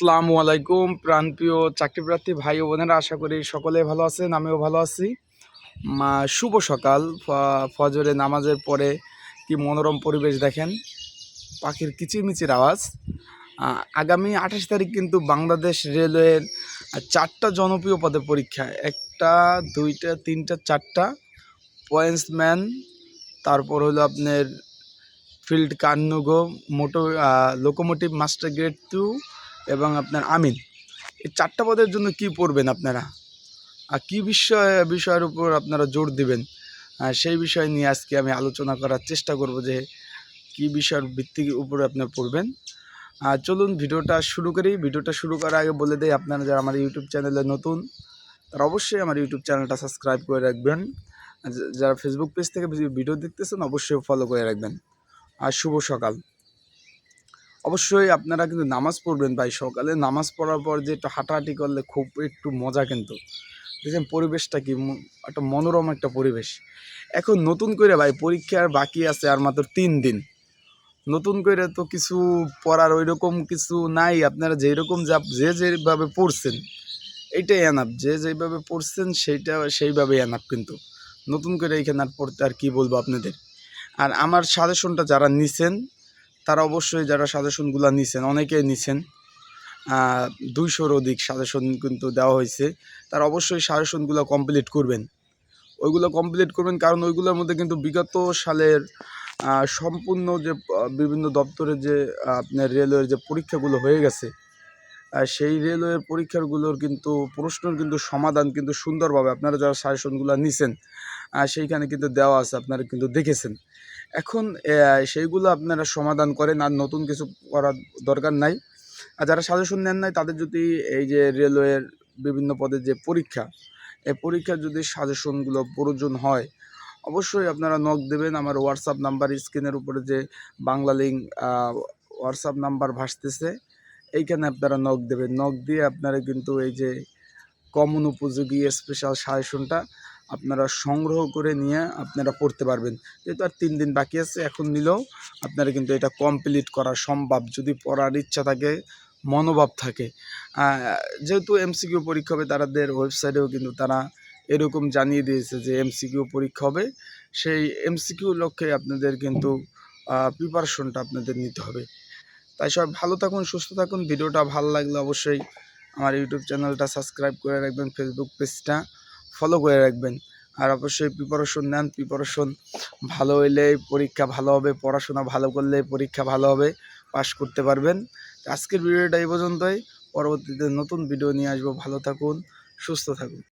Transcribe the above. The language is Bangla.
আসসালামু আলাইকুম, প্রাণপ্রিয় চাকরিপ্রার্থী ভাই ও বোনেরা, আশা করি সকলে ভালো আছেন, আমিও ভালো আছি। শুভ সকাল ফজরে নামাজের পরে কি মনোরম পরিবেশ দেখেন, পাখির কিচিরমিচির আওয়াজ। আগামী আঠাশ তারিখ কিন্তু বাংলাদেশ রেলওয়ের চারটা জনপ্রিয় পদে পরীক্ষা, একটা, দুইটা, তিনটা, চারটা, পয়েন্টসম্যান, তারপর হলো আপনার ফিল্ড কান্নুগো মোটো লোকোমোটিভ মাস্টার গ্রেড টু এবং আপনার আমিন। এই চারটা পদের জন্য কি পড়বেন আপনারা? আর কী বিষয়, বিষয়ের উপর আপনারা জোর দিবেন? সেই বিষয় নিয়ে আজকে আমি আলোচনা করার চেষ্টা করব যে কী বিষয়ের ভিত্তির উপরে আপনারা পড়বেন। আর চলুন ভিডিওটা শুরু করি। ভিডিওটা শুরু করার আগে বলে দেই, আপনারা যারা আমার ইউটিউব চ্যানেলে নতুন, তারা অবশ্যই আমার ইউটিউব চ্যানেলটা সাবস্ক্রাইব করে রাখবেন। যারা ফেসবুক পেজ থেকে ভিডিও দেখতেছেন, অবশ্যই ফলো করে রাখবেন। আর শুভ সকাল। অবশ্যই আপনারা কিন্তু নামাজ পড়বেন ভাই সকালে। নামাজ পড়ার পর যে একটু হাঁটাহাঁটি করলে খুব একটু মজা কিন্তু। দেখেন পরিবেশটা কি একটা মনোরম একটা পরিবেশ। এখন নতুন করে ভাই পরীক্ষার বাকি আছে আর মাত্র তিন দিন। নতুন করে তো কিছু পড়ার ওই রকম কিছু নাই। আপনারা যেই রকম যা, যে যেভাবে পড়ছেন এইটাই এনাফ যে যেভাবে পড়ছেন সেইটা সেইভাবে এনাফ কিন্তু। নতুন করে এইখানে আর পড়তে আর কি বলব আপনাদের? আর আমার সাজেশনটা যারা নিছেন তারা অবশ্যই যারা সাজেশনগুলো নিছেন, অনেকেই নিছেন দুইশোর অধিক সাজেশন কিন্তু দেওয়া হয়েছে, তারা অবশ্যই সাজেশনগুলো কমপ্লিট করবেন। ওইগুলো কমপ্লিট করবেন কারণ ওইগুলোর মধ্যে কিন্তু বিগত সালের সম্পূর্ণ যে বিভিন্ন দপ্তরের যে আপনার রেলওয়ের যে পরীক্ষাগুলো হয়ে গেছে সেই রেলওয়ের পরীক্ষাগুলোর কিন্তু, প্রশ্নের কিন্তু সমাধান কিন্তু সুন্দরভাবে আপনারা যারা সাজেশনগুলো নিছেন সেইখানে কিন্তু দেওয়া আছে, আপনারা কিন্তু দেখেছেন। এখন সেইগুলো আপনারা সমাধান করেন আর নতুন কিছু করার দরকার নাই। আর যারা সাজেশন নেন নাই, তাদের যদি এই যে রেলওয়ের বিভিন্ন পদের যে পরীক্ষা, এই পরীক্ষার যদি সাজেশনগুলো প্রয়োজন হয়, অবশ্যই আপনারা নক দেবেন। আমার হোয়াটসঅ্যাপ নাম্বার স্ক্রিনের উপরে যে বাংলা লিঙ্ক হোয়াটসঅ্যাপ নাম্বার ভাসতেছে, এইখানে আপনারা নক দেবেন। নক দিয়ে আপনারা কিন্তু এই যে কমন উপযোগী স্পেশাল সাজেশনটা আপনারা সংগ্রহ করে নিয়ে আপনারা পড়তে পারবেন। যেহেতু আর তিন দিন বাকি আছে, এখন নিলেও আপনারা কিন্তু এটা কমপ্লিট করা সম্ভব যদি পড়ার ইচ্ছা থাকে, মনোভাব থাকে। যেহেতু এমসিকিউ পরীক্ষা হবে তাদের ওয়েবসাইটেও কিন্তু তারা এরকম জানিয়ে দিয়েছে যে এমসিকিউ পরীক্ষা হবে। সেই এমসিকিউ লক্ষ্যে আপনাদের কিন্তু প্রিপারেশনটা আপনাদের নিতে হবে। তাই সব ভালো থাকুন, সুস্থ থাকুন। ভিডিওটা ভালো লাগলে অবশ্যই আমার ইউটিউব চ্যানেলটা সাবস্ক্রাইব করে রাখবেন ফেসবুক পেজটা ফলো করে রাখবেন। আর অবশ্যই প্রিপারেশন নেন। প্রিপারেশন ভালো হইলে পরীক্ষা ভালো হবে। পড়াশোনা ভালো করলে পরীক্ষা ভালো হবে। পাশ করতে পারবেন। আজকের ভিডিওটা এই পর্যন্তই। পরবর্তীতে নতুন ভিডিও নিয়ে আসব। ভালো থাকুন, সুস্থ থাকুন।